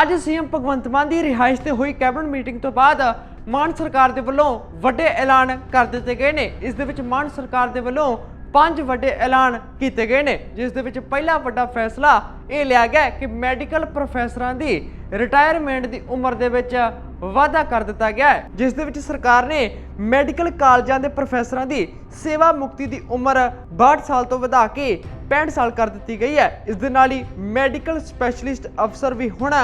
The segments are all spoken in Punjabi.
ਅੱਜ ਸੀਐਮ ਭਗਵੰਤ ਮਾਨ ਦੀ ਰਿਹਾਇਸ਼ ਤੇ ਹੋਈ ਕੈਬਨਿਟ ਮੀਟਿੰਗ ਤੋਂ ਬਾਅਦ ਮਾਨ ਸਰਕਾਰ ਦੇ ਵੱਲੋਂ ਵੱਡੇ ਐਲਾਨ ਕਰ ਦਿੱਤੇ ਗਏ ਨੇ। ਇਸ ਦੇ ਵਿੱਚ ਮਾਨ ਸਰਕਾਰ ਦੇ ਵੱਲੋਂ ਪੰਜ ਵੱਡੇ ਐਲਾਨ ਕੀਤੇ ਗਏ ਨੇ, ਜਿਸ ਦੇ ਵਿੱਚ ਪਹਿਲਾ ਵੱਡਾ ਫੈਸਲਾ ਇਹ ਲਿਆ ਗਿਆ ਕਿ ਮੈਡੀਕਲ ਪ੍ਰੋਫੈਸਰਾਂ ਦੀ ਰਿਟਾਇਰਮੈਂਟ ਦੀ ਉਮਰ ਦੇ ਵਿੱਚ ਵਾਅਦਾ ਕਰ ਦਿੱਤਾ ਗਿਆ ਹੈ, ਜਿਸ ਦੇ ਵਿੱਚ ਸਰਕਾਰ ਨੇ ਮੈਡੀਕਲ ਕਾਲਜਾਂ ਦੇ ਪ੍ਰੋਫੈਸਰਾਂ ਦੀ ਸੇਵਾ ਮੁਕਤੀ ਦੀ ਉਮਰ 62 ਸਾਲ ਤੋਂ ਵਧਾ ਕੇ 65 ਸਾਲ ਕਰ ਦਿੱਤੀ ਗਈ ਹੈ। ਇਸ ਦੇ ਨਾਲ ਹੀ ਮੈਡੀਕਲ ਸਪੈਸ਼ਲਿਸਟ ਅਫਸਰ ਵੀ ਹੁਣ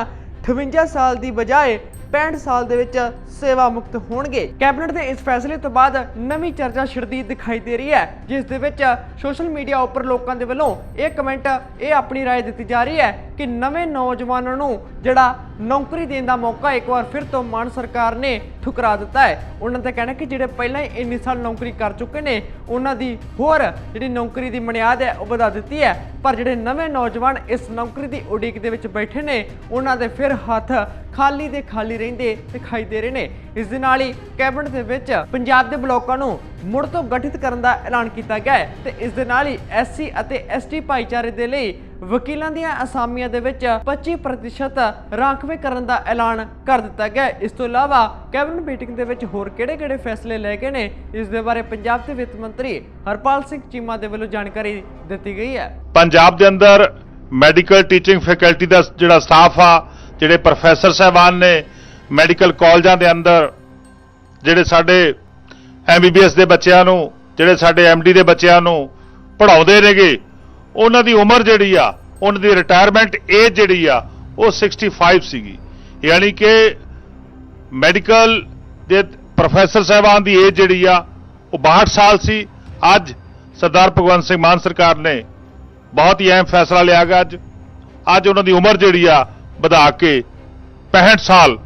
58 ਸਾਲ ਦੀ ਬਜਾਏ 65 ਸਾਲ ਦੇ ਵਿੱਚ ਸੇਵਾ ਮੁਕਤ ਹੋਣਗੇ ਕੈਬਨਿਟ ਦੇ ਇਸ ਫੈਸਲੇ ਤੋਂ ਬਾਅਦ ਨਵੀਂ ਚਰਚਾ ਛਿੜਦੀ ਦਿਖਾਈ ਦੇ ਰਹੀ ਹੈ ਜਿਸ ਦੇ ਵਿੱਚ ਸੋਸ਼ਲ ਮੀਡੀਆ ਉੱਪਰ ਲੋਕਾਂ ਦੇ ਵੱਲੋਂ ਇਹ ਕਮੈਂਟ ਇਹ ਆਪਣੀ رائے ਦਿੱਤੀ ਜਾ ਰਹੀ ਹੈ ਕਿ ਨਵੇਂ ਨੌਜਵਾਨਾਂ ਨੂੰ ਜਿਹੜਾ ਨੌਕਰੀ ਦੇਣ ਦਾ ਮੌਕਾ ਇੱਕ ਵਾਰ ਫਿਰ ਤੋਂ ਮਾਨ ਸਰਕਾਰ ਨੇ ਠੁਕਰਾ ਦਿੱਤਾ ਹੈ ਉਹਨਾਂ ਦਾ ਕਹਿਣਾ ਕਿ ਜਿਹੜੇ ਪਹਿਲਾਂ ਹੀ ਇੰਨੀ ਸਾਲ ਨੌਕਰੀ ਕਰ ਚੁੱਕੇ ਨੇ ਉਹਨਾਂ ਦੀ ਹੋਰ ਜਿਹੜੀ ਨੌਕਰੀ ਦੀ ਬੁਨਿਆਦ ਹੈ ਉਹ ਵਧਾ ਦਿੱਤੀ ਹੈ ਪਰ ਜਿਹੜੇ ਨਵੇਂ ਨੌਜਵਾਨ ਇਸ ਨੌਕਰੀ ਦੀ ਉਡੀਕ ਦੇ ਵਿੱਚ ਬੈਠੇ ਨੇ ਉਹਨਾਂ ਦੇ ਫਿਰ ਹੱਥ ਖਾਲੀ ਦੇ ਖਾਲੀ ਰਹਿੰਦੇ ਦਿਖਾਈ ਦੇ ਰਹੇ ਨੇ। ਇਸ ਦੇ ਨਾਲ ਹੀ ਕੈਬਨਿਟ ਦੇ ਵਿੱਚ ਪੰਜਾਬ ਦੇ ਬਲਾਕਾਂ ਨੂੰ ਮੁੜ ਤੋਂ ਗਠਿਤ ਕਰਨ ਦਾ ਐਲਾਨ ਕੀਤਾ ਗਿਆ ਹੈ ਤੇ ਇਸ ਦੇ ਨਾਲ ਹੀ ਐਸਸੀ ਅਤੇ ਐਸਟੀ ਭਾਈਚਾਰੇ ਦੇ ਲਈ ਵਕੀਲਾਂ ਦੀਆਂ ਅਸਾਮੀਆਂ ਦੇ ਵਿੱਚ 25% ਰਾਖਵੇਂ ਕਰਨ ਦਾ ਐਲਾਨ ਕਰ ਦਿੱਤਾ ਗਿਆ ਇਸ ਤੋਂ ਇਲਾਵਾ ਕੈਬਨਿਟ ਮੀਟਿੰਗ ਦੇ ਵਿੱਚ ਹੋਰ ਕਿਹੜੇ-ਕਿਹੜੇ ਫੈਸਲੇ ਲਏ ਗਏ ਨੇ, ਇਸ ਦੇ ਬਾਰੇ ਪੰਜਾਬ ਦੇ ਵਿੱਤ ਮੰਤਰੀ ਹਰਪਾਲ ਸਿੰਘ ਚੀਮਾ ਦੇ ਵੱਲੋਂ ਜਾਣਕਾਰੀ ਦਿੱਤੀ ਗਈ ਹੈ। ਪੰਜਾਬ ਦੇ ਅੰਦਰ ਮੈਡੀਕਲ ਟੀਚਿੰਗ ਫੈਕਲਟੀ ਦਾ ਜਿਹੜਾ ਸਟਾਫ ਆ ਜਿਹੜੇ ਪ੍ਰੋਫੈਸਰ ਸਾਹਿਬਾਨ ਨੇ ਮੈਡੀਕਲ ਕਾਲਜਾਂ ਦੇ ਅੰਦਰ, ਜਿਹੜੇ ਸਾਡੇ ਐਮਬੀਬੀਐਸ ਦੇ ਬੱਚਿਆਂ ਨੂੰ, ਜਿਹੜੇ ਸਾਡੇ ਐਮਡੀ ਦੇ ਬੱਚਿਆਂ ਨੂੰ ਪੜ੍ਹਾਉਂਦੇ ਨੇਗੇ, ਉਹਨਾਂ ਦੀ ਉਮਰ ਜਿਹੜੀ ਆ, ਉਹਨਾਂ ਦੀ ਰਿਟਾਇਰਮੈਂਟ ਏਜ ਜਿਹੜੀ ਆ, ਉਹ 65 ਸੀਗੀ। ਯਾਨੀ ਕਿ ਮੈਡੀਕਲ ਦੇ ਪ੍ਰੋਫੈਸਰ ਸਾਹਿਬਾਨ ਦੀ ਏਜ ਜਿਹੜੀ ਆ, ਉਹ 62 ਸਾਲ ਸੀ। ਅੱਜ ਸਰਦਾਰ ਭਗਵੰਤ ਸਿੰਘ ਮਾਨ ਸਰਕਾਰ ਨੇ ਬਹੁਤ ਹੀ ਅਹਿਮ ਫੈਸਲਾ ਲਿਆ ਗਿਆ ਅੱਜ। ਅੱਜ ਉਹਨਾਂ ਦੀ ਉਮਰ ਜਿਹੜੀ ਆ ਵਧਾ ਕੇ 65 ਸਾਲ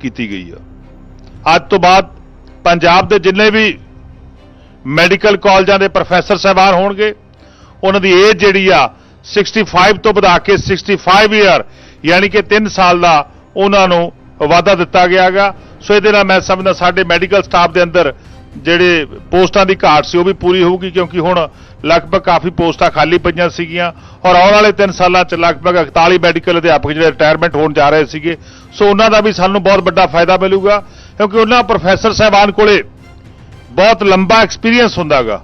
ਕੀਤੀ ਗਈ ਆ। ਅੱਜ ਤੋਂ ਬਾਅਦ ਪੰਜਾਬ ਦੇ ਜਿੰਨੇ ਵੀ ਮੈਡੀਕਲ ਕਾਲਜਾਂ ਦੇ ਪ੍ਰੋਫੈਸਰ ਸਾਹਿਬਾਨ ਹੋਣਗੇ, ਉਹਨਾਂ ਦੀ ਏਜ ਜਿਹੜੀ ਆ 65 ਤੋਂ ਵਧਾ ਕੇ 65 ਇਅਰ ਯਾਨੀ ਕਿ 3 ਸਾਲ ਦਾ ਉਹਨਾਂ ਨੂੰ ਵਾਅਦਾ ਦਿੱਤਾ ਗਿਆਗਾ। ਸੋ ਇਹਦੇ ਨਾਲ ਮੈਂ ਸਮਝਦਾ ਸਾਡੇ ਮੈਡੀਕਲ ਸਟਾਫ ਦੇ ਅੰਦਰ ਜਿਹੜੇ ਪੋਸਟਾਂ ਦੀ ਘਾਟ ਸੀ ਉਹ ਵੀ ਪੂਰੀ ਹੋਊਗੀ ਕਿਉਂਕਿ ਹੁਣ ਲਗਭਗ ਕਾਫੀ ਪੋਸਟਾਂ ਖਾਲੀ ਪਈਆਂ ਸੀਗੀਆਂ ਔਰ ਆਉਣ ਵਾਲੇ 3 ਸਾਲਾਂ ਚ ਲਗਭਗ 41 ਮੈਡੀਕਲ ਅਧਿਆਪਕ ਜਿਹੜੇ ਰਿਟਾਇਰਮੈਂਟ ਹੋਣ ਜਾ ਰਹੇ ਸੀਗੇ, ਸੋ ਉਹਨਾਂ ਦਾ ਵੀ ਸਾਨੂੰ ਬਹੁਤ ਵੱਡਾ ਫਾਇਦਾ ਮਿਲੂਗਾ ਕਿਉਂਕਿ ਉਹਨਾਂ ਪ੍ਰੋਫੈਸਰ ਸਾਹਿਬਾਨ ਕੋਲੇ ਬਹੁਤ ਲੰਬਾ ਐਕਸਪੀਰੀਅੰਸ ਹੁੰਦਾਗਾ।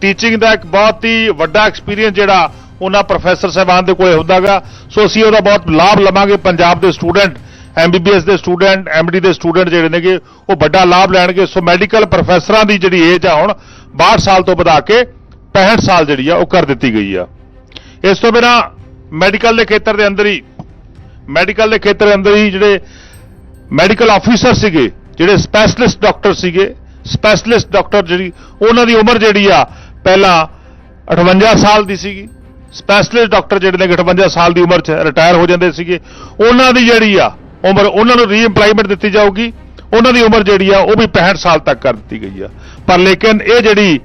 ਟੀਚਿੰਗ ਦਾ ਇੱਕ ਬਹੁਤ ਹੀ ਵੱਡਾ ਐਕਸਪੀਰੀਅੰਸ ਜਿਹੜਾ ਉਹਨਾਂ ਪ੍ਰੋਫੈਸਰ ਸਾਹਿਬਾਨ ਦੇ ਕੋਲੇ ਹੁੰਦਾਗਾ। ਸੋ ਅਸੀਂ ਉਹਦਾ ਬਹੁਤ ਲਾਭ ਲਵਾਂਗੇ ਪੰਜਾਬ ਦੇ ਸਟੂਡੈਂਟ ਐਮਬੀਬੀਐਸ ਦੇ ਸਟੂਡੈਂਟ ਐਮਡੀ ਦੇ ਸਟੂਡੈਂਟ ਜਿਹੜੇ ਨੇਗੇ, ਉਹ ਵੱਡਾ ਲਾਭ ਲੈਣਗੇ। ਸੋ ਮੈਡੀਕਲ ਪ੍ਰੋਫੈਸਰਾਂ ਦੀ ਜਿਹੜੀ ਏਜ ਆ ਹੁਣ 62 ਸਾਲ ਤੋਂ ਵਧਾ ਕੇ 65 ਸਾਲ ਜਿਹੜੀ ਆ, ਉਹ ਕਰ ਦਿੱਤੀ ਗਈ ਆ। ਇਸ ਤੋਂ ਬਿਨਾ ਮੈਡੀਕਲ ਦੇ ਖੇਤਰ ਦੇ ਅੰਦਰ ਹੀ ਮੈਡੀਕਲ ਦੇ ਖੇਤਰ ਦੇ ਅੰਦਰ ਹੀ ਜਿਹੜੇ ਮੈਡੀਕਲ ਆਫੀਸਰ ਸੀਗੇ, ਜਿਹੜੇ ਸਪੈਸ਼ਲਿਸਟ ਡਾਕਟਰ ਸੀਗੇ ਸਪੈਸ਼ਲਿਸਟ ਡਾਕਟਰ ਜਿਹੜੀ, ਉਹਨਾਂ ਦੀ ਉਮਰ ਜਿਹੜੀ ਆ, ਪਹਿਲਾਂ 58 ਸਾਲ ਦੀ ਸੀਗੀ। ਸਪੈਸ਼ਲਿਸਟ ਡਾਕਟਰ ਜਿਹੜੇ ਨੇ 58 ਸਾਲ ਦੀ ਉਮਰ 'ਚ ਰਿਟਾਇਰ ਹੋ ਜਾਂਦੇ ਸੀਗੇ। ਉਹਨਾਂ ਦੀ ਜਿਹੜੀ ਆ ਉਮਰ ਉਹਨਾਂ ਨੂੰ ਰੀਐਮਪਲਾਈਮੈਂਟ ਦਿੱਤੀ ਜਾਊਗੀ। ਉਹਨਾਂ ਦੀ ਉਮਰ ਜਿਹੜੀ ਆ, ਉਹ ਵੀ 65 ਸਾਲ ਤੱਕ ਕਰ ਦਿੱਤੀ ਗਈ ਆ। ਪਰ ਲੇਕਿਨ ਇਹ ਜਿਹੜੀ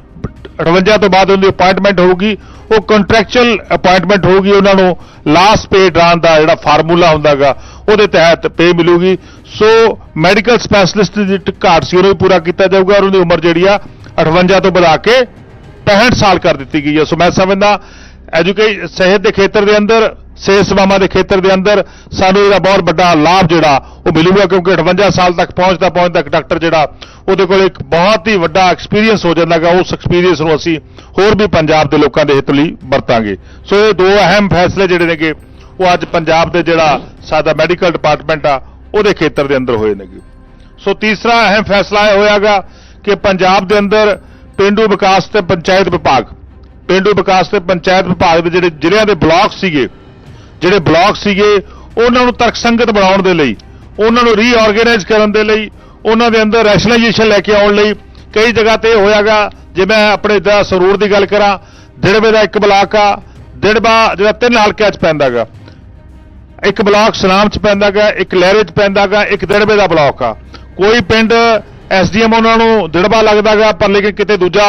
58 ਤੋਂ ਬਾਅਦ ਉਹਦੀ ਅਪਾਇੰਟਮੈਂਟ ਹੋਊਗੀ, ਉਹ ਕੰਟਰੈਕਚੁਅਲ ਅਪਾਇੰਟਮੈਂਟ ਹੋਊਗੀ ਉਹਨਾਂ ਨੂੰ। ਲਾਸਟ ਪੇ ਡਰਾਨ ਦਾ ਜਿਹੜਾ ਫਾਰਮੂਲਾ ਹੁੰਦਾਗਾ, ਉਹਦੇ ਤਹਿਤ ਪੇ ਮਿਲੂਗੀ। ਸੋ ਮੈਡੀਕਲ ਸਪੈਸ਼ਲਿਸਟ ਦੀ ਘਾਟ ਸੀ, ਉਹਨੂੰ ਵੀ ਪੂਰਾ ਕੀਤਾ ਜਾਊਗਾ ਔਰ ਉਹਦੀ ਉਮਰ ਜਿਹੜੀ ਆ 58 ਤੋਂ ਵਧਾ ਕੇ 65 ਸਾਲ ਕਰ ਦਿੱਤੀ ਗਈ ਹੈ ਸੋ ਮੈਂ ਸਮਝਦਾ ਐਜੂਕੇਸ਼ਨ ਸਿਹਤ ਦੇ ਖੇਤਰ ਦੇ ਅੰਦਰ ਸਿਹਤ ਸੇਵਾਵਾਂ ਦੇ ਖੇਤਰ ਦੇ ਅੰਦਰ ਸਾਨੂੰ ਇਹਦਾ ਬਹੁਤ ਵੱਡਾ ਲਾਭ ਜਿਹੜਾ ਉਹ ਮਿਲੂਗਾ ਕਿਉਂਕਿ 58 ਸਾਲ ਤੱਕ ਪਹੁੰਚਦਾ ਪਹੁੰਚਦਾ ਇੱਕ ਡਾਕਟਰ ਜਿਹੜਾ ਉਹਦੇ ਕੋਲ ਇੱਕ ਬਹੁਤ ਹੀ ਵੱਡਾ ਐਕਸਪੀਰੀਅੰਸ ਹੋ ਜਾਂਦਾਗਾ ਉਸ ਐਕਸਪੀਰੀਅੰਸ ਨੂੰ ਅਸੀਂ ਹੋਰ ਵੀ ਪੰਜਾਬ ਦੇ ਲੋਕਾਂ ਦੇ ਹਿੱਤ ਲਈ ਵਰਤਾਂਗੇ। ਸੋ ਇਹ ਦੋ ਅਹਿਮ ਫੈਸਲੇ ਜਿਹੜੇ ਨੇਗੇ, ਉਹ ਅੱਜ ਪੰਜਾਬ ਦੇ ਜਿਹੜਾ ਸਾਡਾ ਮੈਡੀਕਲ ਡਿਪਾਰਟਮੈਂਟ ਆ, ਉਹਦੇ ਖੇਤਰ ਦੇ ਅੰਦਰ ਹੋਏ ਨੇਗੇ। ਸੋ ਤੀਸਰਾ ਅਹਿਮ ਫੈਸਲਾ ਇਹ ਹੋਇਆਗਾ ਕਿ ਪੰਜਾਬ ਦੇ ਅੰਦਰ ਪਿੰਡੂ ਵਿਕਾਸ ਤੇ ਪੰਚਾਇਤ ਵਿਭਾਗ, ਪਿੰਡੂ ਵਿਕਾਸ ਤੇ ਪੰਚਾਇਤ ਵਿਭਾਗ ਦੇ ਜਿਹੜੇ ਜ਼ਿਲ੍ਹਿਆਂ ਦੇ ਬਲਾਕ ਸੀਗੇ ਜਿਹੜੇ ਬਲਾਕ ਸੀਗੇ, ਉਹਨਾਂ ਨੂੰ ਤਰਕਸੰਗਤ ਬਣਾਉਣ ਦੇ ਲਈ, ਉਹਨਾਂ ਨੂੰ ਰੀਆਰਗੇਨਾਈਜ਼ ਕਰਨ ਦੇ ਲਈ, ਉਹਨਾਂ ਦੇ ਅੰਦਰ ਰੈਸ਼ਨਲਾਈਜੇਸ਼ਨ ਲੈ ਕੇ ਆਉਣ ਲਈ ਕਈ ਜਗ੍ਹਾ ਤੇ ਇਹ ਹੋਇਆਗਾ। ਜੇ ਮੈਂ ਆਪਣੇ ਦਾ ਸਰੂਰ ਦੀ ਗੱਲ ਕਰਾਂ ਦਿੜਬੇ ਦਾ ਇੱਕ ਬਲਾਕ ਆ, ਦਿੜਬਾ ਜਿਹੜਾ ਤਿੰਨ ਹਲਕਿਆਂ 'ਚ ਪੈਂਦਾਗਾ। ਇੱਕ ਬਲਾਕ ਸਨਾਮ 'ਚ ਪੈਂਦਾਗਾ, ਇੱਕ ਲਹਿਰੇ 'ਚ ਪੈਂਦਾਗਾ, ਇੱਕ ਦਿੜਬੇ ਦਾ ਬਲਾਕ ਆ। ਕੋਈ ਪਿੰਡ ਐਸਡੀਐਮ ਉਹਨਾਂ ਨੂੰ ਦਿੜਬਾ ਲੱਗਦਾਗਾ, ਪਰ ਲੇਕਿਨ ਕਿਤੇ ਦੂਜਾ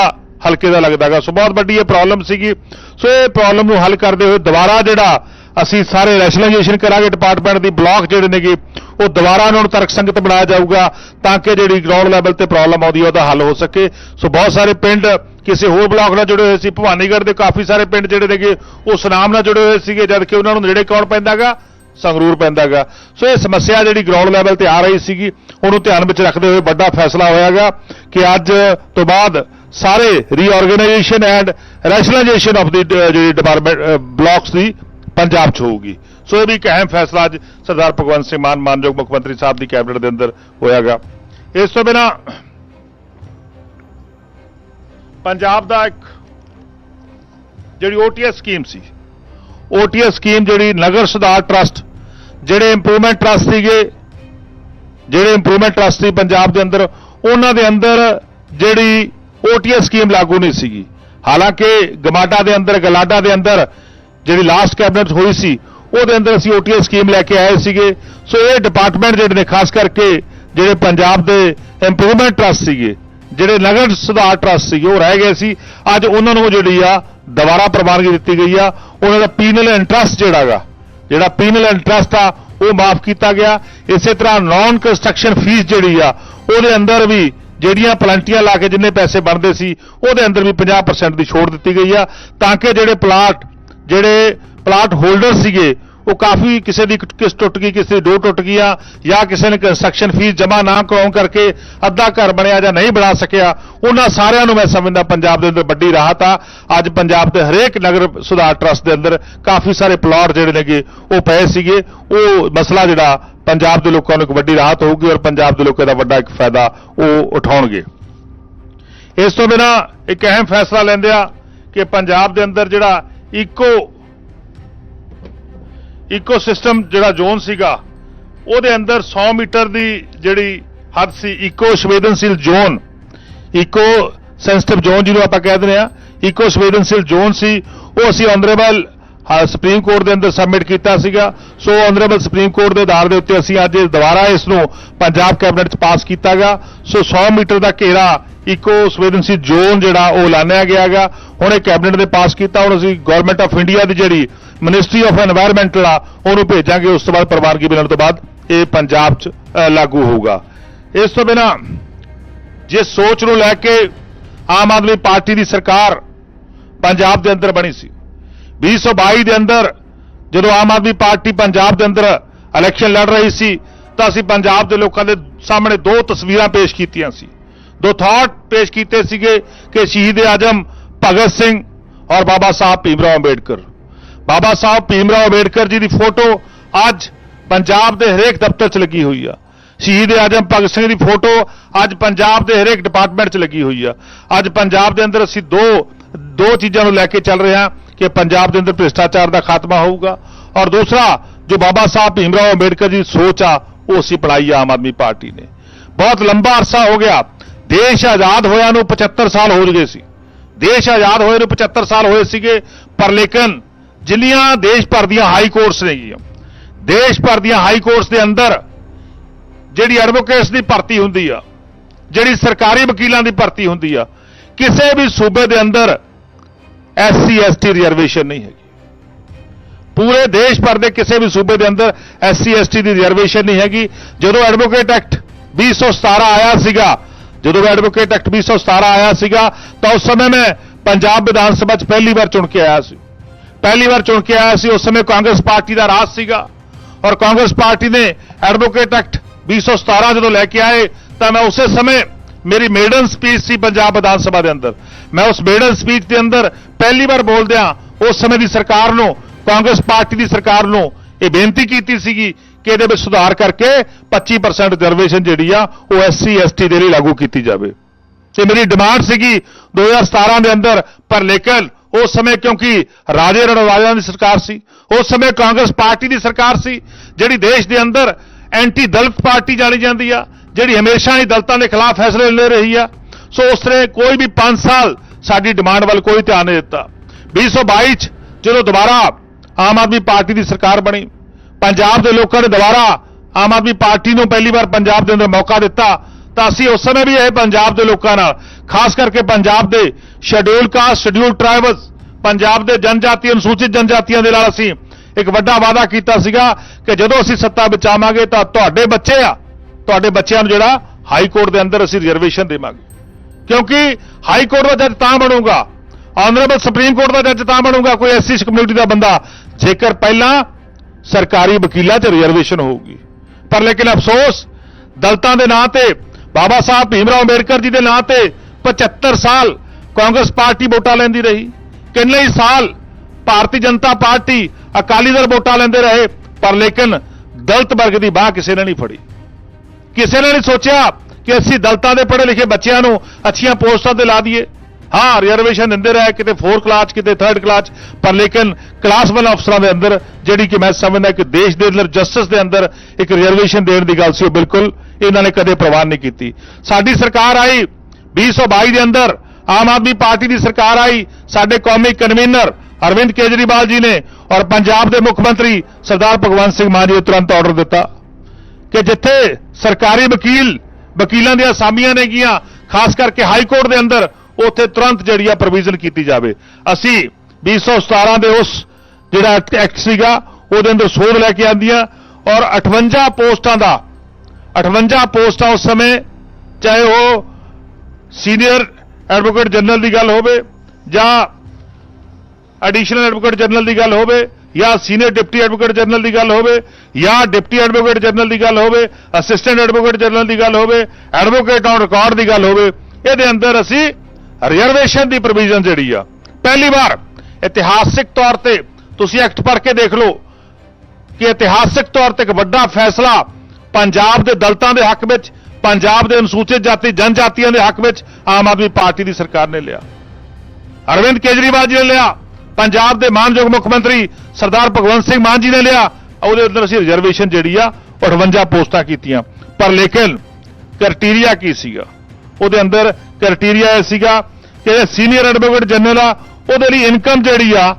ਹਲਕੇ ਦਾ ਲੱਗਦਾਗਾ। ਸੋ ਬਹੁਤ ਵੱਡੀ ਇਹ ਪ੍ਰੋਬਲਮ ਸੀਗੀ। ਸੋ ਇਹ ਪ੍ਰੋਬਲਮ ਨੂੰ ਹੱਲ ਕਰਦੇ ਹੋਏ ਦੁਬਾਰਾ ਜਿਹੜਾ ਅਸੀਂ ਸਾਰੇ ਰੈਸ਼ਨਲਾਈਜੇਸ਼ਨ ਕਰਾਂਗੇ ਡਿਪਾਰਟਮੈਂਟ ਦੀ ਬਲਾਕ ਜਿਹੜੇ ਨੇਗੇ, ਉਹ ਦੁਬਾਰਾ ਉਹਨਾਂ ਨੂੰ ਤਰਕ ਸੰਗਤ ਬਣਾਇਆ ਜਾਊਗਾ ਤਾਂ ਕਿ ਜਿਹੜੀ ਗਰਾਊਂਡ ਲੈਵਲ ਤੇ ਪ੍ਰੋਬਲਮ ਆਉਂਦੀ ਹੈ ਉਹਦਾ ਹੱਲ ਹੋ ਸਕੇ। ਸੋ ਬਹੁਤ ਸਾਰੇ ਪਿੰਡ ਕਿਸੇ ਹੋਰ ਬਲਾਕ ਨਾਲ ਜੁੜੇ ਹੋਏ ਸੀ, ਭਵਾਨੀਗੜ੍ਹ ਦੇ ਕਾਫੀ ਸਾਰੇ ਪਿੰਡ ਜਿਹੜੇ ਨੇਗੇ, ਉਹ ਸੁਨਾਮ ਨਾਲ ਜੁੜੇ ਹੋਏ ਸੀਗੇ ਜਦ ਕਿ ਉਹਨਾਂ ਨੂੰ ਨੇੜੇ ਕੌਣ ਪੈਂਦਾਗਾ? ਸੰਗਰੂਰ ਪੈਂਦਾਗਾ। ਸੋ ਇਹ ਸਮੱਸਿਆ ਜਿਹੜੀ ਗਰਾਊਂਡ ਲੈਵਲ ਤੇ ਆ ਰਹੀ ਸੀਗੀ ਉਹਨੂੰ ਧਿਆਨ ਵਿੱਚ ਰੱਖਦੇ ਹੋਏ ਵੱਡਾ ਫੈਸਲਾ ਹੋਇਆਗਾ ਕਿ ਅੱਜ ਤੋਂ ਬਾਅਦ ਸਾਰੇ ਰੀਆਰਗੇਨਾਈਜੇਸ਼ਨ ਐਂਡ ਰੈਸ਼ਨਲਾਈਜੇਸ਼ਨ ਆਫ ਦੀ ਜਿਹੜੀ ਡਿਪਾਰਟਮੈਂਟ ਬਲਾਕਸ ਦੀ ਪੰਜਾਬ 'ਚ ਹੋਊਗੀ। ਸੋ ਇਹ ਵੀ ਇੱਕ ਅਹਿਮ ਫੈਸਲਾ ਅੱਜ ਸਰਦਾਰ ਭਗਵੰਤ ਸਿੰਘ ਮਾਨ ਮਾਨਯੋਗ ਮੁੱਖ ਮੰਤਰੀ ਸਾਹਿਬ ਦੀ ਕੈਬਨਿਟ ਦੇ ਅੰਦਰ ਹੋਇਆਗਾ। ਇਸ ਤੋਂ ਬਿਨਾ ਪੰਜਾਬ ਦਾ ਇੱਕ ਜਿਹੜੀ ਓਟੀਐਸ ਸਕੀਮ ਸੀ ਓਟੀਐਸ ਸਕੀਮ ਜਿਹੜੀ ਨਗਰ ਸੁਧਾਰ ਟਰਸਟ, ਜਿਹੜੇ ਇੰਪਰੂਵਮੈਂਟ ਟਰਸਟ ਸੀਗੇ, ਜਿਹੜੇ ਇੰਪਰੂਵਮੈਂਟ ਟਰਸਟ ਸੀ ਪੰਜਾਬ ਦੇ ਅੰਦਰ, ਉਹਨਾਂ ਦੇ ਅੰਦਰ ਜਿਹੜੀ ਓਟੀਐਸ ਸਕੀਮ ਲਾਗੂ ਨਹੀਂ ਸੀਗੀ। ਹਾਲਾਂਕਿ ਗਮਾਡਾ ਦੇ ਅੰਦਰ, ਗਲਾਡਾ ਦੇ ਅੰਦਰ ਜਿਹੜੀ ਲਾਸਟ ਕੈਬਨਿਟ ਹੋਈ ਸੀ, ਉਹਦੇ ਅੰਦਰ ਅਸੀਂ ਓਟੀਐਸ ਸਕੀਮ ਲੈ ਕੇ ਆਏ ਸੀਗੇ। ਸੋ ਇਹ ਡਿਪਾਰਟਮੈਂਟ ਜਿਹੜੇ ਨੇ, ਖਾਸ ਕਰਕੇ ਜਿਹੜੇ ਪੰਜਾਬ ਦੇ ਇੰਪਰੂਵਮੈਂਟ ਟਰਸਟ ਸੀਗੇ, ਜਿਹੜੇ ਨਗਰ ਸੁਧਾਰ ਟਰਸਟ ਸੀਗੇ, ਉਹ ਰਹਿ ਗਏ ਸੀ। ਅੱਜ ਉਹਨਾਂ ਨੂੰ ਜਿਹੜੀ ਆ, ਦੁਬਾਰਾ ਪ੍ਰਵਾਨਗੀ ਦਿੱਤੀ ਗਈ ਆ। ਉਹਨਾਂ ਦਾ ਪੀਨਲ ਇੰਟਰਸਟ ਜਿਹੜਾਗਾ ਜਿਹੜਾ ਪੀਨਲ ਇੰਟਰਸਟ ਆ, ਉਹ ਮਾਫ ਕੀਤਾ ਗਿਆ। ਇਸੇ ਤਰ੍ਹਾਂ ਨਾਨ ਕੰਸਟਰਕਸ਼ਨ ਫੀਸ ਜਿਹੜੀ ਆ, ਉਹਦੇ ਅੰਦਰ ਵੀ ਜਿਹੜੀਆਂ ਪਲੰਟੀਆਂ ਲਾ ਕੇ ਜਿੰਨੇ ਪੈਸੇ ਬਣਦੇ ਸੀ, ਉਹਦੇ ਅੰਦਰ ਵੀ 50% ਦੀ ਛੋਟ ਦਿੱਤੀ ਗਈ ਆ। ਤਾਂ ਕਿ ਜਿਹੜੇ ਪਲਾਟ ਜਿਹੜੇ ਪਲਾਟ ਹੋਲਡਰ ਸੀਗੇ, ਉਹ ਕਾਫੀ ਕਿਸੇ ਦੀ ਕਿਸ ਟੁੱਟ ਗਈ, ਕਿਸੇ ਦੀ ਦੋ ਟੁੱਟ ਗਈ ਆ ਜਾਂ ਕਿਸੇ ਨੇ ਕੰਸਟਰਕਸ਼ਨ ਫੀਸ ਜਮ੍ਹਾਂ ਨਾ ਕਰਾਉਣ ਕਰਕੇ ਅੱਧਾ ਘਰ ਬਣਿਆ ਜਾਂ ਨਹੀਂ ਬਣਾ ਸਕਿਆ, ਉਹਨਾਂ ਸਾਰਿਆਂ ਨੂੰ ਮੈਂ ਸਮਝਦਾ ਪੰਜਾਬ ਦੇ ਅੰਦਰ ਵੱਡੀ ਰਾਹਤ ਆ। ਅੱਜ ਪੰਜਾਬ ਦੇ ਹਰੇਕ ਨਗਰ ਸੁਧਾਰ ਟਰਸਟ ਦੇ ਅੰਦਰ ਕਾਫੀ ਸਾਰੇ ਪਲਾਟ ਜਿਹੜੇ ਨੇਗੇ, ਉਹ ਪਏ ਸੀਗੇ। ਉਹ ਮਸਲਾ ਜਿਹੜਾ ਪੰਜਾਬ ਦੇ ਲੋਕਾਂ ਨੂੰ ਇੱਕ ਵੱਡੀ ਰਾਹਤ ਹੋਊਗੀ ਔਰ ਪੰਜਾਬ ਦੇ ਲੋਕਾਂ ਦਾ ਵੱਡਾ ਇੱਕ ਫਾਇਦਾ ਉਹ ਉਠਾਉਣਗੇ। ਇਸ ਤੋਂ ਬਿਨਾ ਇੱਕ ਅਹਿਮ ਫੈਸਲਾ ਲੈਂਦੇ ਆ ਕਿ ਪੰਜਾਬ ਦੇ ਅੰਦਰ ਜਿਹੜਾ ਇਕੋ ਇਕੋ ਸਿਸਟਮ ਜਿਹੜਾ ਜ਼ੋਨ ਸੀਗਾ, ਉਹਦੇ ਅੰਦਰ 100 ਮੀਟਰ ਦੀ ਜਿਹੜੀ ਹੱਦ ਸੀ ਇਕੋ ਸੰਵੇਦਨਸ਼ੀਲ ਜ਼ੋਨ ਇਕੋ ਸੈਂਸਿਟਿਵ ਜ਼ੋਨ ਜਿਹਨੂੰ ਆਪਾਂ ਕਹਿ ਦਿੰਦੇ ਆ ਇਕੋ ਸੰਵੇਦਨਸ਼ੀਲ ਜ਼ੋਨ ਸੀ। ਉਹ ਅਸੀਂ ਆਨਰੇਬਲ ਸੁਪਰੀਮ ਕੋਰਟ ਦੇ ਅੰਦਰ ਸਬਮਿਟ ਕੀਤਾ ਸੀਗਾ। ਸੋ ਆਨਰੇਬਲ ਸੁਪਰੀਮ ਕੋਰਟ ਦੇ ਆਧਾਰ ਦੇ ਉੱਤੇ ਅਸੀਂ ਅੱਜ ਦੁਬਾਰਾ ਇਸ ਨੂੰ ਪੰਜਾਬ ਕੈਬਨਿਟ 'ਚ ਪਾਸ ਕੀਤਾ ਗਿਆ। ਸੋ 100 ਮੀਟਰ ਦਾ ਘੇਰਾ ਇੱਕੋ ਸੰਵੇਦਨਸ਼ੀਲ ਜ਼ੋਨ ਜਿਹੜਾ ਉਹ ਐਲਾਨਿਆ ਗਿਆਗਾ ਹੁਣ ਇਹ ਕੈਬਨਿਟ ਨੇ ਪਾਸ ਕੀਤਾ, ਹੁਣ ਅਸੀਂ ਗਵਰਨਮੈਂਟ ਆਫ ਇੰਡੀਆ ਦੀ ਜਿਹੜੀ ਮਿਨਿਸਟਰੀ ਆਫ এনवायरमेंट ਆ, ਉਹਨੂੰ ਭੇਜਾਂਗੇ। ਉਸ ਤੋਂ ਬਾਅਦ ਪ੍ਰਵਾਨਗੀ ਮਿਲਣ ਤੋਂ ਬਾਅਦ ਇਹ ਪੰਜਾਬ 'ਚ ਲਾਗੂ ਹੋਊਗਾ। ਇਸ ਤੋਂ ਬਿਨਾ ਜੇ ਸੋਚ ਨੂੰ ਲੈ ਕੇ ਆਮ ਆਦਮੀ ਪਾਰਟੀ ਦੀ ਸਰਕਾਰ ਪੰਜਾਬ ਦੇ ਅੰਦਰ ਬਣੀ ਸੀ। 2022 ਦੇ ਅੰਦਰ ਜਦੋਂ ਆਮ ਆਦਮੀ ਪਾਰਟੀ ਪੰਜਾਬ ਦੇ ਅੰਦਰ ਇਲੈਕਸ਼ਨ ਲੜ ਰਹੀ ਸੀ, ਤਾਂ ਅਸੀਂ ਪੰਜਾਬ ਦੇ ਲੋਕਾਂ ਦੇ ਸਾਹਮਣੇ ਦੋ ਤਸਵੀਰਾਂ ਪੇਸ਼ ਕੀਤੀਆਂ ਸੀ। ਦੋ ਥਾਟ ਪੇਸ਼ ਕੀਤੇ ਸੀਗੇ ਕਿ ਸ਼ਹੀਦ ਆਜਮ ਭਗਤ ਸਿੰਘ ਔਰ ਬਾਬਾ ਸਾਹਿਬ ਭੀਮਰਾਓ ਅੰਬੇਡਕਰ ਬਾਬਾ ਸਾਹਿਬ ਭੀਮਰਾਓ ਅੰਬੇਡਕਰ ਜੀ ਦੀ ਫੋਟੋ ਅੱਜ ਪੰਜਾਬ ਦੇ ਹਰੇਕ ਦਫ਼ਤਰ 'ਚ ਲੱਗੀ ਹੋਈ ਆ ਸ਼ਹੀਦ ਆਜਮ ਭਗਤ ਸਿੰਘ ਦੀ ਫੋਟੋ ਅੱਜ ਪੰਜਾਬ ਦੇ ਹਰੇਕ ਡਿਪਾਰਟਮੈਂਟ 'ਚ ਲੱਗੀ ਹੋਈ ਆ ਅੱਜ ਪੰਜਾਬ ਦੇ ਅੰਦਰ ਅਸੀਂ ਦੋ ਦੋ ਚੀਜ਼ਾਂ ਨੂੰ ਲੈ ਕੇ ਚੱਲ ਰਹੇ ਹਾਂ ਕਿ ਪੰਜਾਬ ਦੇ ਅੰਦਰ ਭ੍ਰਿਸ਼ਟਾਚਾਰ ਦਾ ਖਾਤਮਾ ਹੋਊਗਾ ਔਰ ਦੂਸਰਾ ਜੋ ਬਾਬਾ ਸਾਹਿਬ ਭੀਮਰਾਓ ਅੰਬੇਡਕਰ ਜੀ ਦੀ ਸੋਚ ਆ ਉਹ ਅਸੀਂ ਪੜਾਈ ਆ ਆਮ ਆਦਮੀ ਪਾਰਟੀ ਨੇ ਬਹੁਤ ਲੰਬਾ ਅਰਸਾ ਹੋ ਗਿਆ ਦੇਸ਼ ਆਜ਼ਾਦ ਹੋਇਆ ਨੂੰ 75 ਸਾਲ ਹੋ ਗਏ ਸੀ ਦੇਸ਼ ਆਜ਼ਾਦ ਹੋਏ ਨੂੰ 75 ਸਾਲ ਹੋਏ ਸੀਗੇ ਪਰ ਲੇਕਿਨ ਜਿੰਨੀਆਂ ਦੇਸ਼ ਭਰ ਦੀਆਂ ਹਾਈ ਕੋਰਟਸ ਨੇਗੀਆਂ ਦੇਸ਼ ਭਰ ਦੀਆਂ ਹਾਈ ਕੋਰਟਸ ਦੇ ਅੰਦਰ ਜਿਹੜੀ ਐਡਵੋਕੇਟਸ ਦੀ ਭਰਤੀ ਹੁੰਦੀ ਆ ਜਿਹੜੀ ਸਰਕਾਰੀ ਵਕੀਲਾਂ ਦੀ ਭਰਤੀ ਹੁੰਦੀ ਆ ਕਿਸੇ ਵੀ ਸੂਬੇ ਦੇ ਅੰਦਰ ਐਸਸੀ ਐਸਟੀ ਰਿਜ਼ਰਵੇਸ਼ਨ ਨਹੀਂ ਹੈਗੀ ਪੂਰੇ ਦੇਸ਼ ਭਰ ਦੇ ਕਿਸੇ ਵੀ ਸੂਬੇ ਦੇ ਅੰਦਰ ਐਸਸੀ ਐਸਟੀ ਦੀ ਰਿਜ਼ਰਵੇਸ਼ਨ ਨਹੀਂ ਹੈਗੀ ਜਦੋਂ ਐਡਵੋਕੇਟ ਐਕਟ 2017 ਆਇਆ ਸੀਗਾ ਜਦੋਂ ਐਡਵੋਕੇਟ ਐਕਟ 2017 ਆਇਆ ਸੀਗਾ, ਤਾਂ ਉਸ ਸਮੇਂ ਮੈਂ ਪੰਜਾਬ ਵਿਧਾਨ ਸਭਾ 'ਚ ਪਹਿਲੀ ਵਾਰ ਚੁਣ ਕੇ ਆਇਆ ਸੀ। ਪਹਿਲੀ ਵਾਰ ਚੁਣ ਕੇ ਆਇਆ ਸੀ, ਉਸ ਸਮੇਂ ਕਾਂਗਰਸ ਪਾਰਟੀ ਦਾ ਰਾਜ ਸੀਗਾ। ਔਰ ਕਾਂਗਰਸ ਪਾਰਟੀ ਨੇ ਐਡਵੋਕੇਟ ਐਕਟ 2017 ਜਦੋਂ ਲੈ ਕੇ ਆਏ, ਤਾਂ ਮੈਂ ਉਸੇ ਸਮੇਂ ਮੇਰੀ ਮੇਡਨ ਸਪੀਚ ਸੀ ਪੰਜਾਬ ਵਿਧਾਨ ਸਭਾ ਦੇ ਅੰਦਰ। ਮੈਂ ਉਸ ਮੇਡਨ ਸਪੀਚ ਦੇ ਅੰਦਰ ਪਹਿਲੀ ਵਾਰ ਬੋਲਦਿਆਂ ਉਸ ਸਮੇਂ ਦੀ ਸਰਕਾਰ ਨੂੰ, ਕਾਂਗਰਸ ਪਾਰਟੀ ਦੀ ਸਰਕਾਰ ਨੂੰ ਇਹ ਬੇਨਤੀ ਕੀਤੀ ਸੀਗੀ ਕਿ ਇਹਦੇ ਵਿੱਚ ਸੁਧਾਰ ਕਰਕੇ 25% ਰਿਜ਼ਰਵੇਸ਼ਨ ਜਿਹੜੀ ਆ, ਉਹ ਐਸਸੀ ਐਸਟੀ ਦੇ ਲਈ ਲਾਗੂ ਕੀਤੀ ਜਾਵੇ। ਤੇ ਮੇਰੀ ਡਿਮਾਂਡ ਸੀਗੀ 2017 ਦੇ ਅੰਦਰ, ਪਰ ਲੇਕਿਨ ਉਸ ਸਮੇਂ ਕਿਉਂਕਿ ਰਾਜੇ ਰਣਵਾਲਿਆਂ ਦੀ ਸਰਕਾਰ ਸੀ, ਉਸ ਸਮੇਂ ਕਾਂਗਰਸ ਪਾਰਟੀ ਦੀ ਸਰਕਾਰ ਸੀ, ਜਿਹੜੀ ਦੇਸ਼ ਦੇ ਅੰਦਰ ਐਂਟੀ ਦਲਿਤ ਪਾਰਟੀ ਜਾਣੀ ਜਾਂਦੀ ਆ, ਜਿਹੜੀ ਹਮੇਸ਼ਾ ਹੀ ਦਲਤਾਂ ਦੇ ਖਿਲਾਫ ਫੈਸਲੇ ਲੈ ਰਹੀ ਆ। ਸੋ ਉਸ ਤਰ੍ਹਾਂ ਕੋਈ ਵੀ 5 ਸਾਲ ਸਾਡੀ ਡਿਮਾਂਡ ਵੱਲ ਕੋਈ ਧਿਆਨ ਨਹੀਂ ਦਿੱਤਾ। 2022 ਚ ਜਦੋਂ ਦੁਬਾਰਾ ਆਮ ਆਦਮੀ ਪਾਰਟੀ ਦੀ ਸਰਕਾਰ ਬਣੀ ਪੰਜਾਬ ਦੇ ਲੋਕਾਂ ਨੇ ਦੁਬਾਰਾ ਆਮ ਆਦਮੀ ਪਾਰਟੀ ਨੂੰ ਪਹਿਲੀ ਵਾਰ ਪੰਜਾਬ ਦੇ ਅੰਦਰ ਮੌਕਾ ਦਿੱਤਾ, ਤਾਂ ਅਸੀਂ ਉਸ ਸਮੇਂ ਵੀ ਇਹ ਪੰਜਾਬ ਦੇ ਲੋਕਾਂ ਨਾਲ। ਖਾਸ ਕਰਕੇ ਪੰਜਾਬ ਦੇ schedule caste schedule tribes Punjab ਦੇ ਜਨਜਾਤੀ ਅਨੁਸੂਚਿਤ ਜਨਜਾਤੀਆਂ ਦੇ ਨਾਲ ਅਸੀਂ ਇੱਕ ਵੱਡਾ ਵਾਅਦਾ ਕੀਤਾ ਸੀਗਾ ਕਿ ਜਦੋਂ ਅਸੀਂ ਸੱਤਾ ਵਿੱਚ ਆਵਾਂਗੇ ਤਾਂ ਤੁਹਾਡੇ ਬੱਚੇ ਆ, ਤੁਹਾਡੇ ਬੱਚਿਆਂ ਨੂੰ ਜਿਹੜਾ ਹਾਈ ਕੋਰਟ ਦੇ ਅੰਦਰ ਅਸੀਂ ਰਿਜ਼ਰਵੇਸ਼ਨ ਦੇਵਾਂਗੇ। ਕਿਉਂਕਿ ਹਾਈ ਕੋਰਟ ਦਾ ਜੱਜ ਤਾਂ ਬਣੂਗਾ ਆਨਰੇਬਲ ਸੁਪਰੀਮ ਕੋਰਟ ਦਾ ਜੱਜ ਤਾਂ ਬਣੂਗਾ, ਕੋਈ ਐਸਸੀ ਕਮਿਊਨਿਟੀ ਦਾ ਬੰਦਾ। ਜੇਕਰ ਪਹਿਲਾਂ ਸਰਕਾਰੀ ਵਕੀਲਾਂ 'ਚ ਰਿਜ਼ਰਵੇਸ਼ਨ ਹੋਊਗੀ। ਪਰ ਲੇਕਿਨ ਅਫਸੋਸ, ਦਲਤਾਂ ਦੇ ਨਾਂ ਤੇ, ਬਾਬਾ ਸਾਹਿਬ ਭੀਮਰਾਓ ਅੰਬੇਡਕਰ ਜੀ ਦੇ ਨਾਂ ਤੇ 75 ਸਾਲ ਕਾਂਗਰਸ ਪਾਰਟੀ ਵੋਟਾਂ ਲੈਂਦੀ ਰਹੀ। ਕਿੰਨੇ ਹੀ ਸਾਲ ਭਾਰਤੀ ਜਨਤਾ ਪਾਰਟੀ ਅਕਾਲੀ ਦਲ ਵੋਟਾਂ ਲੈਂਦੇ ਰਹੇ, ਪਰ ਲੇਕਿਨ ਦਲਤ ਵਰਗ ਦੀ ਬਾਹ ਕਿਸੇ ਨੇ ਨਹੀਂ ਫੜੀ। ਕਿਸੇ ਨੇ ਨਹੀਂ ਸੋਚਿਆ ਕਿ ਅਸੀਂ ਦਲਤਾਂ ਦੇ ਪੜ੍ਹੇ ਲਿਖੇ ਬੱਚਿਆਂ ਨੂੰ ਅੱਛੀਆਂ ਪੋਸਟਾਂ ਤੇ ਲਾ ਦਈਏ। ਹਾਂ ਰਿਜ਼ਰਵੇਸ਼ਨ ਦਿੰਦੇ ਰਹੇ ਕਿਤੇ 4 ਕਲਾਸ ਕਿਤੇ 3rd ਕਲਾਸ ਪਰ ਲੇਕਿਨ ਕਲਾਸ 1 ਅਫਸਰਾਂ ਦੇ ਅੰਦਰ ਜਿਹੜੀ ਕਿ ਮੈਂ ਸਮਝਦਾ ਕਿ ਦੇਸ਼ ਦੇ ਅੰਦਰ ਜਸਟਿਸ ਦੇ ਅੰਦਰ ਇੱਕ ਰਿਜ਼ਰਵੇਸ਼ਨ ਦੇਣ ਦੀ ਗੱਲ ਸੀ ਉਹ ਬਿਲਕੁਲ ਇਹਨਾਂ ਨੇ ਕਦੇ ਪ੍ਰਵਾਨ ਨਹੀਂ ਕੀਤੀ। ਸਾਡੀ ਸਰਕਾਰ ਆਈ 2022 ਦੇ ਅੰਦਰ, ਆਮ ਆਦਮੀ ਪਾਰਟੀ ਦੀ ਸਰਕਾਰ ਆਈ, ਸਾਡੇ ਕੌਮੀ ਕਨਵੀਨਰ ਅਰਵਿੰਦ ਕੇਜਰੀਵਾਲ ਜੀ ਨੇ ਔਰ ਪੰਜਾਬ ਦੇ ਮੁੱਖ ਮੰਤਰੀ ਸਰਦਾਰ ਭਗਵੰਤ ਸਿੰਘ ਮਾਨ ਜੀ ਨੇ ਤੁਰੰਤ ਆਰਡਰ ਦਿੱਤਾ ਕਿ ਜਿੱਥੇ ਸਰਕਾਰੀ ਵਕੀਲ, ਵਕੀਲਾਂ ਦੀਆਂ ਅਸਾਮੀਆਂ ਨੇਗੀਆਂ, ਖਾਸ ਕਰਕੇ ਹਾਈ ਕੋਰਟ ਦੇ ਅੰਦਰ ਉੱਥੇ ਤੁਰੰਤ ਜਿਹੜੀ ਆ ਪ੍ਰੋਵੀਜ਼ਨ ਕੀਤੀ ਜਾਵੇ। ਅਸੀਂ 2017 ਦੇ ਉਸ ਜਿਹੜਾ ਐਕਟ ਸੀਗਾ, ਉਹਦੇ ਅੰਦਰ ਸੋਧ ਲੈ ਕੇ ਆਂਦੀਆਂ ਔਰ 58 ਪੋਸਟਾਂ ਦਾ 58 ਪੋਸਟਾਂ ਉਸ ਸਮੇਂ, ਚਾਹੇ ਉਹ ਸੀਨੀਅਰ ਐਡਵੋਕੇਟ ਜਨਰਲ ਦੀ ਗੱਲ ਹੋਵੇ ਜਾਂ ਐਡੀਸ਼ਨਲ ਐਡਵੋਕੇਟ ਜਨਰਲ ਦੀ ਗੱਲ ਹੋਵੇ ਜਾਂ ਸੀਨੀਅਰ ਡਿਪਟੀ ਐਡਵੋਕੇਟ ਜਨਰਲ ਦੀ ਗੱਲ ਹੋਵੇ ਜਾਂ ਡਿਪਟੀ ਐਡਵੋਕੇਟ ਜਨਰਲ ਦੀ ਗੱਲ ਹੋਵੇ ਅਸਿਸਟੈਂਟ ਐਡਵੋਕੇਟ ਜਨਰਲ ਦੀ ਗੱਲ ਹੋਵੇ ਐਡਵੋਕੇਟ ਔਨ ਰਿਕਾਰਡ ਦੀ ਗੱਲ ਹੋਵੇ, ਇਹਦੇ ਅੰਦਰ ਅਸੀਂ ਰਿਜ਼ਰਵੇਸ਼ਨ ਦੀ ਪ੍ਰੋਵੀਜ਼ਨ ਜਿਹੜੀ ਆ, ਪਹਿਲੀ ਵਾਰ, ਇਤਿਹਾਸਿਕ ਤੌਰ ਤੇ ਤੁਸੀਂ ਐਕਟ ਪੜ੍ਹ ਕੇ ਦੇਖ ਲਓ ਕਿ ਇਤਿਹਾਸਿਕ ਤੌਰ ਤੇ ਇੱਕ ਵੱਡਾ ਫੈਸਲਾ ਪੰਜਾਬ ਦੇ ਦਲਤਾਂ ਦੇ ਹੱਕ ਵਿੱਚ, ਪੰਜਾਬ ਦੇ ਅਨੁਸੂਚਿਤ ਜਾਤੀ, ਜਨਜਾਤੀਆਂ ਦੇ ਹੱਕ ਵਿੱਚ ਆਮ ਆਦਮੀ ਪਾਰਟੀ ਦੀ ਸਰਕਾਰ ਨੇ ਲਿਆ। ਅਰਵਿੰਦ ਕੇਜਰੀਵਾਲ ਜੀ ਨੇ ਲਿਆ, ਪੰਜਾਬ ਦੇ ਮਾਨਯੋਗ ਮੁੱਖ ਮੰਤਰੀ ਸਰਦਾਰ ਭਗਵੰਤ ਸਿੰਘ ਮਾਨ ਜੀ ਨੇ ਲਿਆ, ਉਹਦੇ ਅੰਦਰ ਅਸੀਂ ਰਿਜ਼ਰਵੇਸ਼ਨ ਜਿਹੜੀ ਆ ਉਹ 58 ਪੋਸਟਾਂ ਕੀਤੀਆਂ। ਪਰ ਲੇਕਿਨ ਕ੍ਰਾਈਟੇਰੀਆ ਕੀ ਸੀਗਾ? ਉਹਦੇ ਅੰਦਰ ਕ੍ਰਾਈਟੇਰੀਆ ਇਹ ਸੀਗਾ ਕਿ ਇਹ ਸੀਨੀਅਰ ਐਡਵੋਕੇਟ ਜਨਰਲ ਆ, ਉਹਦੇ ਲਈ ਇਨਕਮ ਜਿਹੜੀ ਆ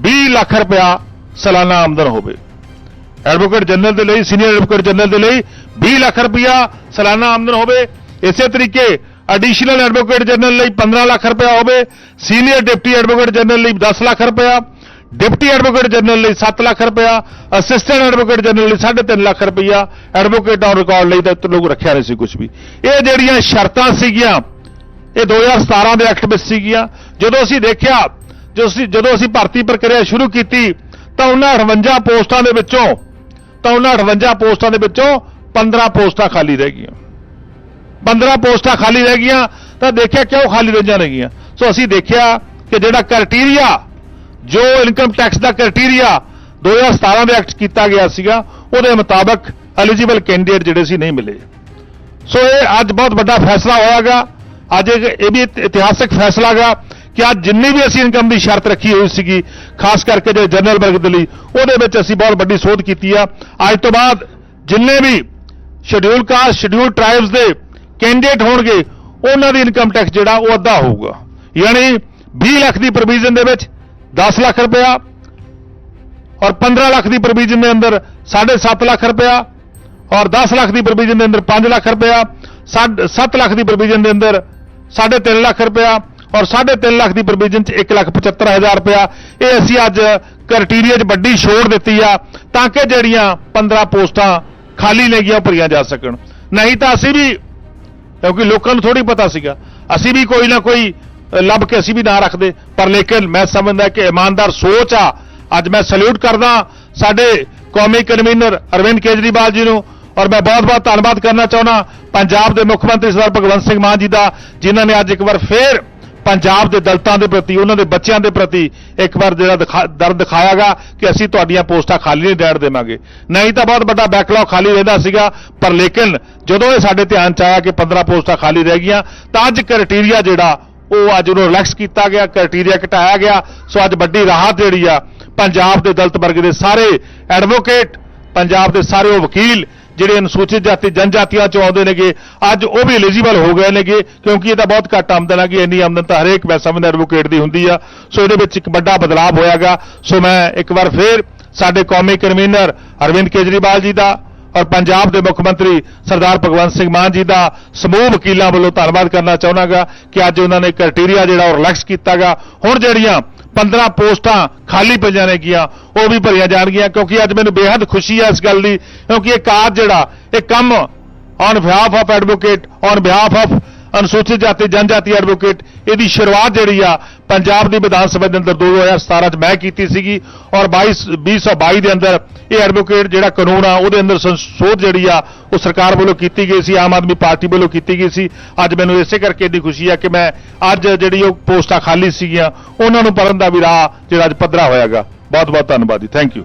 20 ਲੱਖ ਰੁਪਇਆ ਸਾਲਾਨਾ ਆਮਦਨ ਹੋਵੇ। ਐਡਵੋਕੇਟ ਜਨਰਲ ਦੇ ਲਈ ਸੀਨੀਅਰ ਐਡਵੋਕੇਟ ਜਨਰਲ ਦੇ ਲਈ 20 ਲੱਖ ਰੁਪਇਆ ਸਾਲਾਨਾ ਆਮਦਨ ਹੋਵੇ। ਇਸੇ ਤਰੀਕੇ ਐਡੀਸ਼ਨਲ ਐਡਵੋਕੇਟ ਜਨਰਲ ਲਈ 15 ਲੱਖ ਰੁਪਇਆ ਹੋਵੇ ਸੀਨੀਅਰ ਡਿਪਟੀ ਐਡਵੋਕੇਟ ਜਨਰਲ ਲਈ 10 ਲੱਖ ਰੁਪਇਆ ਡਿਪਟੀ ਐਡਵੋਕੇਟ ਜਨਰਲ ਲਈ 7 ਲੱਖ ਰੁਪਇਆ ਅਸਿਸਟੈਂਟ ਐਡਵੋਕੇਟ ਜਨਰਲ ਲਈ 3.5 ਲੱਖ ਰੁਪਇਆ ਐਡਵੋਕੇਟ ਔਨ ਰਿਕਾਰਡ ਲਈ ਤਾਂ ਲੋਕ ਰੱਖਿਆ ਨਹੀਂ ਸੀ ਕੁਝ ਵੀ। ਇਹ ਜਿਹੜੀਆਂ ਸ਼ਰਤਾਂ ਸੀਗੀਆਂ ਇਹ 2017 ਦੇ ਐਕਟ ਵਿੱਚ ਸੀਗੀਆਂ। ਜਦੋਂ ਅਸੀਂ ਦੇਖਿਆ, ਜਦੋਂ ਅਸੀਂ ਜਦੋਂ ਅਸੀਂ ਭਰਤੀ ਪ੍ਰਕਿਰਿਆ ਸ਼ੁਰੂ ਕੀਤੀ, ਤਾਂ ਉਹਨਾਂ 58 ਪੋਸਟਾਂ ਦੇ ਵਿੱਚੋਂ ਤਾਂ ਉਹਨਾਂ 58 ਪੋਸਟਾਂ ਦੇ ਵਿੱਚੋਂ 15 ਪੋਸਟਾਂ ਖਾਲੀ ਰਹਿ ਗਈਆਂ। 15 ਪੋਸਟਾਂ ਖਾਲੀ ਰਹਿ ਗਈਆਂ, ਤਾਂ ਦੇਖਿਆ ਕਿਉਂ ਖਾਲੀ ਰਹਿ ਜਾਣਗੀਆਂ ਸੋ ਅਸੀਂ ਦੇਖਿਆ ਕਿ ਜਿਹੜਾ ਕ੍ਰਾਈਟੇਰੀਆ ਜੋ ਇਨਕਮ ਟੈਕਸ ਦਾ ਕ੍ਰਾਈਟੇਰੀਆ 2017 ਦੇ ਐਕਟ ਕੀਤਾ ਗਿਆ ਸੀਗਾ, ਉਹਦੇ ਮੁਤਾਬਕ ਐਲੀਜੀਬਲ ਕੈਂਡੀਡੇਟ ਜਿਹੜੇ ਸੀ ਨਹੀਂ ਮਿਲੇ। ਸੋ ਇਹ ਅੱਜ ਬਹੁਤ ਵੱਡਾ ਫੈਸਲਾ ਹੋਇਆਗਾ। ਅੱਜ ਇਹ ਇਹ ਵੀ ਇਤਿਹਾਸਕ ਫੈਸਲਾ ਗਾ ਕਿ ਅੱਜ ਜਿੰਨੀ ਵੀ ਅਸੀਂ ਇਨਕਮ ਦੀ ਸ਼ਰਤ ਰੱਖੀ ਹੋਈ ਸੀਗੀ, ਖਾਸ ਕਰਕੇ ਜੇ ਜਨਰਲ ਵਰਗ ਦੇ ਲਈ, ਉਹਦੇ ਵਿੱਚ ਅਸੀਂ ਬਹੁਤ ਵੱਡੀ ਸੋਧ ਕੀਤੀ ਆ। ਅੱਜ ਤੋਂ ਬਾਅਦ ਜਿੰਨੇ ਵੀ ਸ਼ਡਿਊਲ ਕਾਸਟ ਸ਼ਡਿਊਲ ਟ੍ਰਾਈਬਸ ਦੇ ਕੈਂਡੀਡੇਟ ਹੋਣਗੇ, ਉਹਨਾਂ ਦੀ ਇਨਕਮ ਟੈਕਸ ਜਿਹੜਾ ਉਹ ਅੱਧਾ ਹੋਊਗਾ। ਯਾਨੀ 20 ਲੱਖ ਦੀ ਪ੍ਰੋਵੀਜ਼ਨ ਦੇ ਵਿੱਚ 10 ਲੱਖ ਰੁਪਇਆ ਔਰ 15 ਲੱਖ ਦੀ ਪ੍ਰੋਵੀਜ਼ਨ ਦੇ ਅੰਦਰ 7.5 ਲੱਖ ਰੁਪਇਆ ਔਰ 10 ਲੱਖ ਦੀ ਪ੍ਰੋਵੀਜ਼ਨ ਦੇ ਅੰਦਰ 5 ਲੱਖ ਰੁਪਇਆ 7 ਲੱਖ ਦੀ ਪ੍ਰੋਵੀਜ਼ਨ ਦੇ ਅੰਦਰ 3.5 ਲੱਖ ਰੁਪਇਆ ਔਰ 3.5 ਲੱਖ ਦੀ ਪ੍ਰੋਵੀਜ਼ਨ ਚ 1,75,000 ਰੁਪਇਆ ਇਹ ਅਸੀਂ ਅੱਜ ਕ੍ਰਾਈਟੇਰੀਆ 'ਚ ਵੱਡੀ ਛੋੜ ਦਿੱਤੀ ਆ ਤਾਂ ਕਿ ਜਿਹੜੀਆਂ 15 ਪੋਸਟਾਂ ਖਾਲੀ ਨੇ ਉਹ ਭਰੀਆਂ ਜਾ ਸਕਣ ਨਹੀਂ ਤਾਂ ਅਸੀਂ ਵੀ ਕਿਉਂਕਿ ਲੋਕਾਂ ਨੂੰ ਥੋੜੀ ਪਤਾ ਸੀਗਾ ਅਸੀਂ ਵੀ ਕੋਈ ਨਾ ਕੋਈ ਲੱਭ ਕੇ ਅਸੀਂ ਵੀ ਨਾ ਰੱਖਦੇ ਪਰ ਲੇਕਿਨ ਮੈਂ ਸਮਝਦਾ ਕਿ ਇਮਾਨਦਾਰ ਸੋਚ ਆ ਅੱਜ ਮੈਂ ਸਲੂਟ ਕਰਦਾ ਸਾਡੇ ਕੌਮੀ ਕਨਵੀਨਰ ਅਰਵਿੰਦ ਕੇਜਰੀਵਾਲ ਜੀ ਨੂੰ ਔਰ ਮੈਂ ਬਹੁਤ-ਬਹੁਤ ਧੰਨਵਾਦ ਕਰਨਾ ਚਾਹੁੰਦਾ ਪੰਜਾਬ ਦੇ ਮੁੱਖ ਮੰਤਰੀ ਸਰਦਾਰ ਭਗਵੰਤ ਸਿੰਘ ਮਾਨ ਜੀ ਦਾ, ਜਿਨ੍ਹਾਂ ਨੇ ਅੱਜ ਇੱਕ ਵਾਰ ਫੇਰ ਪੰਜਾਬ ਦੇ ਦਲਤਾਂ ਦੇ ਪ੍ਰਤੀ, ਉਹਨਾਂ ਦੇ ਬੱਚਿਆਂ ਦੇ ਪ੍ਰਤੀ ਇੱਕ ਵਾਰ ਜਿਹੜਾ ਦਿਖਾ- ਦਰਦ ਦਿਖਾਇਆਗਾ ਕਿ ਅਸੀਂ ਤੁਹਾਡੀਆਂ ਪੋਸਟਾਂ ਖਾਲੀ ਨਹੀਂ ਦੇਣ ਦੇਵਾਂਗੇ। ਨਹੀਂ ਤਾਂ ਬਹੁਤ ਵੱਡਾ ਬੈਕਲੌਗ ਖਾਲੀ ਰਹਿੰਦਾ ਸੀਗਾ, ਪਰ ਲੇਕਿਨ ਜਦੋਂ ਇਹ ਸਾਡੇ ਧਿਆਨ ਚ ਆਇਆ ਕਿ 15 ਪੋਸਟਾਂ ਖਾਲੀ ਰਹਿ ਗਈਆਂ, ਤਾਂ ਅੱਜ ਕ੍ਰਾਈਟੇਰੀਆ ਜਿਹੜਾ, ਉਹ ਅੱਜ ਉਹਨੂੰ ਰਿਲੈਕਸ ਕੀਤਾ ਗਿਆ ਕ੍ਰਾਈਟੇਰੀਆ ਘਟਾਇਆ ਗਿਆ। ਸੋ ਅੱਜ ਵੱਡੀ ਰਾਹਤ ਜਿਹੜੀ ਆ, ਪੰਜਾਬ ਦੇ ਦਲਤ ਵਰਗ ਦੇ ਸਾਰੇ ਐਡਵੋਕੇਟ ਪੰਜਾਬ ਦੇ ਸਾਰੇ ਉਹ ਵਕੀਲ ਜਿਹੜੇ ਅਨੁਸੂਚਿਤ ਜਾਤੀ ਜਨਜਾਤੀਆਂ ਚੋਂ ਆਉਂਦੇ ਨੇਗੇ, ਅੱਜ ਉਹ ਵੀ ਐਲੀਜੀਬਲ ਹੋ ਗਏ ਨੇਗੇ, ਕਿਉਂਕਿ ਇਹ ਤਾਂ ਬਹੁਤ ਘੱਟ ਆਮਦਨ ਆ ਕਿ ਇੰਨੀ ਆਮਦਨ ਤਾਂ ਹਰੇਕ ਮੈਂ ਸਮਝਦਾ ਐਡਵੋਕੇਟ ਦੀ ਹੁੰਦੀ ਆ। ਸੋ ਇਹਦੇ ਵਿੱਚ ਇੱਕ ਵੱਡਾ ਬਦਲਾਅ ਹੋਇਆਗਾ। ਸੋ ਮੈਂ ਇੱਕ ਵਾਰ ਫੇਰ ਸਾਡੇ ਕੌਮੀ ਕਨਵੀਨਰ ਅਰਵਿੰਦ ਕੇਜਰੀਵਾਲ ਜੀ ਦਾ ਔਰ ਪੰਜਾਬ ਦੇ ਮੁੱਖ ਮੰਤਰੀ ਸਰਦਾਰ ਭਗਵੰਤ ਸਿੰਘ ਮਾਨ ਜੀ ਦਾ ਸਮੂਹ ਵਕੀਲਾਂ ਵੱਲੋਂ ਧੰਨਵਾਦ ਕਰਨਾ ਚਾਹੁੰਦਾਗਾ ਕਿ ਅੱਜ ਉਹਨਾਂ ਨੇ ਕ੍ਰਾਈਟੇਰੀਆ ਜਿਹੜਾ ਉਹ ਰਿਲੈਕਸ ਕੀਤਾਗਾ। ਹੁਣ ਜਿਹੜੀਆਂ 15 ਪੋਸਟਾਂ ਖਾਲੀ ਪਈਆਂ ਨੇਗੀਆਂ ਉਹ ਵੀ ਭਰੀਆਂ ਜਾਣਗੀਆਂ, ਕਿਉਂਕਿ ਅੱਜ ਮੈਨੂੰ ਬੇहद ਖੁਸ਼ੀ ਹੈ ਇਸ ਗੱਲ ਦੀ, ਕਿਉਂਕਿ ਇਹ ਕਾਰਜ ਜਿਹੜਾ, ਇਹ ਕੰਮ on behalf of advocate on behalf of ਅਨੁਸੂਚਿਤ ਜਾਤੀ, ਜਨਜਾਤੀ ਐਡਵੋਕੇਟ ਇਹਦੀ ਸ਼ੁਰੂਆਤ ਜਿਹੜੀ ਆ ਪੰਜਾਬ ਦੀ ਵਿਧਾਨ ਸਭਾ ਦੇ ਅੰਦਰ 2017 ਚ ਮੈਂ ਕੀਤੀ ਸੀਗੀ ਔਰ 22 2022 ਦੇ ਅੰਦਰ ਇਹ ਐਡਵੋਕੇਟ ਜਿਹੜਾ ਕਾਨੂੰਨ ਆ, ਉਹਦੇ ਅੰਦਰ ਸੰਸ਼ੋਧ ਜਿਹੜੀ ਆ, ਉਹ ਸਰਕਾਰ ਵੱਲੋਂ ਕੀਤੀ ਗਈ ਸੀ, ਆਮ ਆਦਮੀ ਪਾਰਟੀ ਵੱਲੋਂ ਕੀਤੀ ਗਈ ਸੀ। ਅੱਜ ਮੈਨੂੰ ਇਸੇ ਕਰਕੇ ਦੀ ਖੁਸ਼ੀ ਆ ਕਿ ਮੈਂ ਅੱਜ ਜਿਹੜੀ ਉਹ ਪੋਸਟਾਂ ਖਾਲੀ ਸੀਗੀਆਂ, ਉਹਨਾਂ ਨੂੰ ਭਰਨ ਦਾ ਵੀ ਰਾਹ ਜਿਹੜਾ ਅੱਜ ਪੱਧਰਾ ਹੋਇਆਗਾ। ਬਹੁਤ ਬਹੁਤ ਧੰਨਵਾਦ ਜੀ। Thank you